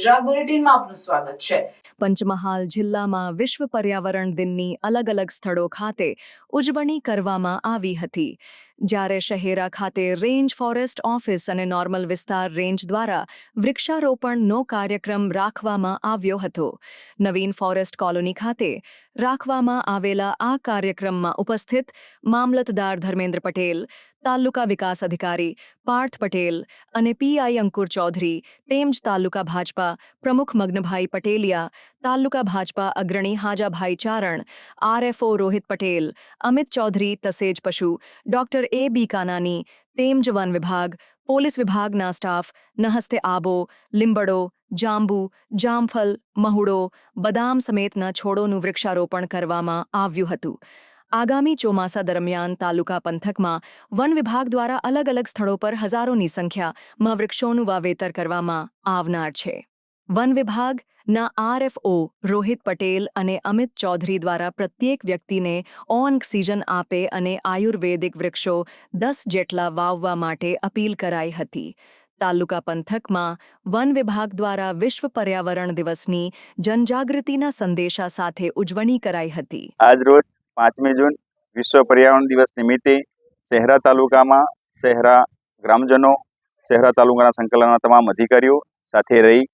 ગુજરાત બુલેટિનમાં આપનું સ્વાગત છે. પંચમહાલ જિલ્લામાં વિશ્વ પર્યાવરણ દિનની અલગ અલગ સ્થળો ખાતે ઉજવણી કરવામાં આવી હતી. જ્યારે શહેરા ખાતે રેન્જ ફોરેસ્ટ ઓફિસ અને નોર્મલ વિસ્તાર રેન્જ દ્વારા વૃક્ષારોપણનો કાર્યક્રમ રાખવામાં આવ્યો હતો. નવીન ફોરેસ્ટ કોલોની ખાતે રાખવામાં આવેલા આ કાર્યક્રમમાં ઉપસ્થિત મામલતદાર ધર્મેન્દ્ર પટેલ તાલુકા વિકાસ અધિકારી પાર્થ પટેલ અને પીઆઈ અંકુર ચૌધરી, તેમજ તાલુકા ભાજપા પ્રમુખ મગ્નભાઈ પટેલિયા, તાલુકા ભાજપા અગ્રણી હાજાભાઈ ચારણ, આરએફઓ રોહિત પટેલ, અમિત ચૌધરી તસેજ પશુ ડોક્ટર એ બી કાનાની, તેમજ વન વિભાગ, પોલીસ વિભાગના સ્ટાફ, નહસ્તે આબો, લીંબડો, જાંબુ, જામફલ, મહુડો, બદામ સમેતના છોડોનું વૃક્ષારોપણ કરવામાં આવ્યું હતું. આગામી ચોમાસા દરમિયાન તાલુકા પંથકમાં વન વિભાગ દ્વારા અલગ અલગ સ્થળો પર હજારોની સંખ્યામાં વૃક્ષોનું વાવેતર કરવામાં આવનાર છે. વન વિભાગના આરએફઓ રોહિત પટેલ અને અમિત ચૌધરી દ્વારા પ્રત્યેક વ્યક્તિને ઓક્સિજન આપે અને આયુર્વેદિક વૃક્ષો દસ જેટલા વાવવા માટે અપીલ કરાઈ હતી. તાલુકા પંથકમાં વન વિભાગ દ્વારા વિશ્વ પર્યાવરણ દિવસની જનજાગૃતિના સંદેશા સાથે ઉજવણી કરાઈ હતી. આજ રોજ પાંચમી જૂન વિશ્વ પર્યાવરણ દિવસ નિમિત્તે શહેરા તાલુકામાં શહેરા ગ્રામજનો, શહેરા તાલુકાના સંકલનના તમામ અધિકારીઓ સાથે રહી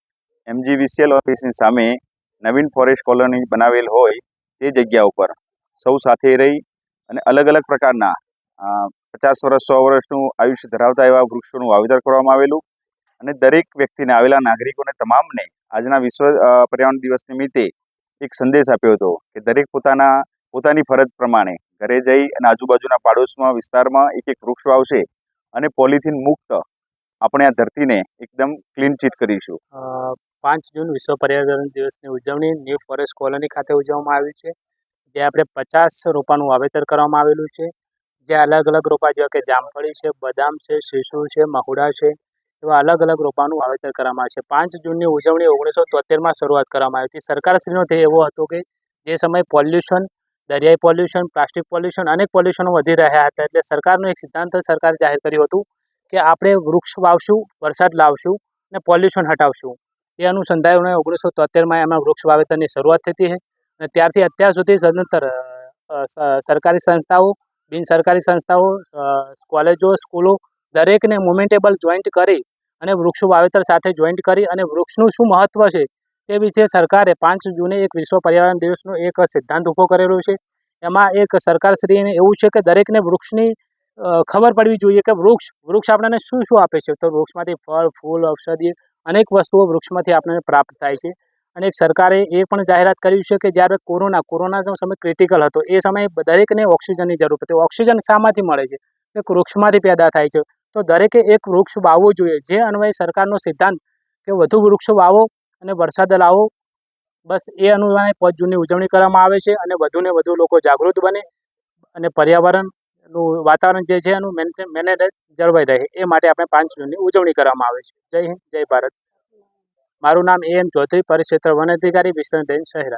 એમજીવીસીએલ ઓફિસની સામે નવીન ફોરેસ્ટ કોલોની બનાવેલ હોય તે જગ્યા ઉપર સૌ સાથે રહી અને અલગ અલગ પ્રકારના પચાસ વર્ષ, સો વર્ષનું આયુષ્ય ધરાવતા એવા વૃક્ષોનું વાવેતર કરવામાં આવેલું અને દરેક વ્યક્તિને આવેલા નાગરિકોને તમામને આજના વિશ્વ પર્યાવરણ દિવસ નિમિત્તે એક સંદેશ આપ્યો હતો કે દરેક પોતાના પોતાની ફરજ પ્રમાણે ઘરે જઈ અને આજુબાજુના પાડોશમાં વિસ્તારમાં એક એક વૃક્ષ વાવશે અને પોલિથીન મુક્ત આપણે આ ધરતીને એકદમ ક્લીન ચીટ કરીશું. પાંચ જૂન વિશ્વ પર્યાવરણ દિવસની ઉજવણી ન્યૂ ફોરેસ્ટ કોલોની ખાતે ઉજવવામાં આવી છે, જે આપણે પચાસ રોપાનું વાવેતર કરવામાં આવેલું છે, જે અલગ અલગ રોપા, જેવા કે જામફળી છે, બદામ છે, શીશુ છે, મહુડા છે, એવા અલગ અલગ રોપાનું વાવેતર કરવામાં આવે છે. પાંચ જૂનની ઉજવણી ઓગણીસો તોતેરમાં શરૂઆત કરવામાં આવી હતી. સરકારશ્રીનો ધ્યેય એવો હતો કે જે સમયે પોલ્યુશન દરિયાઈ પોલ્યુશન પ્લાસ્ટિક પોલ્યુશન અનેક પોલ્યુશનો વધી રહ્યા હતા. એટલે સરકારનો એક સિદ્ધાંત સરકારે જાહેર કર્યું હતું કે આપણે વૃક્ષ વાવશું, વરસાદ લાવશું અને પોલ્યુશન હટાવશું. એ અનુસંધાને ઓગણીસો તોતેરમાં એમાં વૃક્ષ વાવેતરની શરૂઆત થતી હતી અને ત્યારથી અત્યાર સુધી સદંતર સરકારી સંસ્થાઓ, બિન સરકારી સંસ્થાઓ કોલેજો, સ્કૂલો દરેકને મુમેન્ટેબલ જોઈન્ટ કરી અને વૃક્ષ વાવેતર સાથે જોઈન્ટ કરી અને વૃક્ષનું શું મહત્ત્વ છે તે વિશે સરકારે પાંચ જૂને એક વિશ્વ પર્યાવરણ દિવસનો એક સિદ્ધાંત ઊભો કરેલો છે. એમાં એક સરકારશ્રીને એવું છે કે દરેકને વૃક્ષની ખબર પડવી જોઈએ કે વૃક્ષ વૃક્ષ આપણને શું શું આપે છે? તો વૃક્ષમાંથી ફળ, ફૂલ ઔષધિ અનેક વસ્તુઓ વૃક્ષમાંથી આપણને પ્રાપ્ત થાય છે. અને સરકારે એ પણ જાહેરાત કર્યું છે કે જ્યારે કોરોના, કોરોનાનો સમય ક્રિટિકલ હતો, એ સમયે દરેકને ઓક્સિજનની જરૂર હતી ઓક્સિજન શામાંથી મળે છે? એક વૃક્ષમાંથી પેદા થાય છે. તો દરેકે એક વૃક્ષ વાવવું જોઈએ. જે અન્વયે સરકારનો સિદ્ધાંત કે વધુ વૃક્ષો વાવો અને વરસાદ લાવો. બસ એ અનુસારે પાંચ જૂનની ઉજવણી કરવામાં આવે છે અને વધુને વધુ લોકો જાગૃત બને અને પર્યાવરણનું વાતાવરણ જે છે એનું મેનેજ જળવાઈ રહે એ માટે આપણે પાંચ જૂનની ઉજવણી કરવામાં આવે છે. જય હિન્દ, જય ભારત. મારું નામ એ એમ ચૌધરી, પરિક્ષેત્ર વન અધિકારી, વિસ્તરણ શહેરા.